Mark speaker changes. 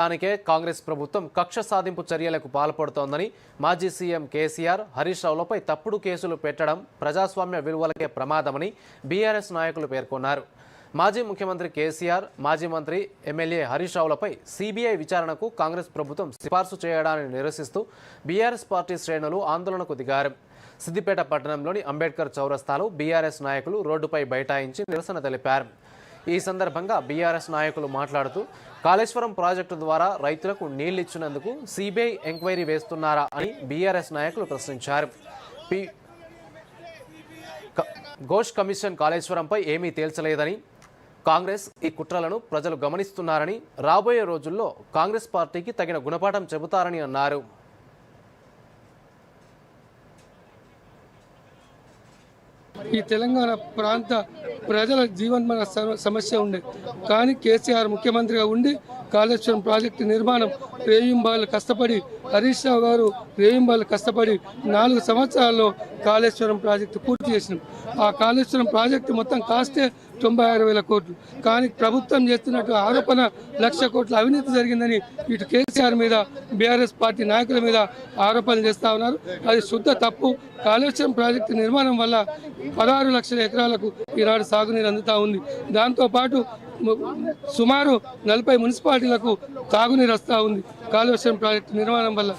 Speaker 1: దానికే కాంగ్రెస్ ప్రభుత్వం కక్ష సాధింపు చర్యలకు పాల్పడుతోందని మాజీ సీఎం కేసీఆర్ హరీష్ రావులపై తప్పుడు కేసులు పెట్టడం ప్రజాస్వామ్య విలువలకే ప్రమాదమని బీఆర్ఎస్ నాయకులు పేర్కొన్నారు. మాజీ ముఖ్యమంత్రి కేసీఆర్ మాజీ మంత్రి ఎమ్మెల్యే హరీష్ రావులపై సిబిఐ విచారణకు కాంగ్రెస్ ప్రభుత్వం సిఫార్సు చేయడాన్ని నిరసిస్తూ బీఆర్ఎస్ పార్టీ శ్రేణులు ఆందోళనకు దిగారు. సిద్దిపేట పట్టణంలోని అంబేద్కర్ చౌరస్తాలో బీఆర్ఎస్ నాయకులు రోడ్డుపై బైఠాయించి నిరసన తెలిపారు. ఈ సందర్భంగా బీఆర్ఎస్ నాయకులు మాట్లాడుతూ కాళేశ్వరం ప్రాజెక్టు ద్వారా రైతులకు నీళ్ళిచ్చినందుకు సిబిఐ ఎంక్వైరీ వేస్తున్నారా అని బీఆర్ఎస్ నాయకులు ప్రశ్నించారు. పి. ఘోష్ కమిషన్ కాళేశ్వరంపై ఏమీ తేల్చలేదని కాంగ్రెస్ ఈ కుట్రలను ప్రజలు గమనిస్తున్నారని రాబోయే రోజుల్లో కాంగ్రెస్ పార్టీకి తగిన గుణపాఠం చెబుతారని అన్నారు.
Speaker 2: ఈ తెలంగాణ ప్రాంత ప్రజల జీవన్మరణ సమ- సమస్య ఉండే. కానీ కేసీఆర్ ముఖ్యమంత్రిగా ఉండి కాళేశ్వరం ప్రాజెక్టు నిర్మాణం రేయింబాలు కష్టపడి హరీష్ రావు గారు రేయింబాలు కష్టపడి నాలుగు సంవత్సరాల్లో కాళేశ్వరం ప్రాజెక్టు పూర్తి చేసినాం. ఆ కాళేశ్వరం ప్రాజెక్టు మొత్తం కాస్తే తొంభై ఆరు వేల కోట్లు. కానీ ప్రభుత్వం చేస్తున్నట్టు ఆరోపణ లక్ష కోట్ల అవినీతి జరిగిందని ఇటు కేసీఆర్ మీద బీఆర్ఎస్ పార్టీ నాయకుల మీద ఆరోపణలు చేస్తా ఉన్నారు. అది శుద్ధ తప్పు. కాళేశ్వరం ప్రాజెక్టు నిర్మాణం వల్ల పదహారు లక్షల ఎకరాలకు ఈనాడు సాగునీరు అందుతా ఉంది. దాంతోపాటు సుమారు నలభై మున్సిపాలిటీలకు తాగునీరు వస్తూ ఉంది. కాళేశ్వరం ప్రాజెక్టు నిర్మాణం వల్ల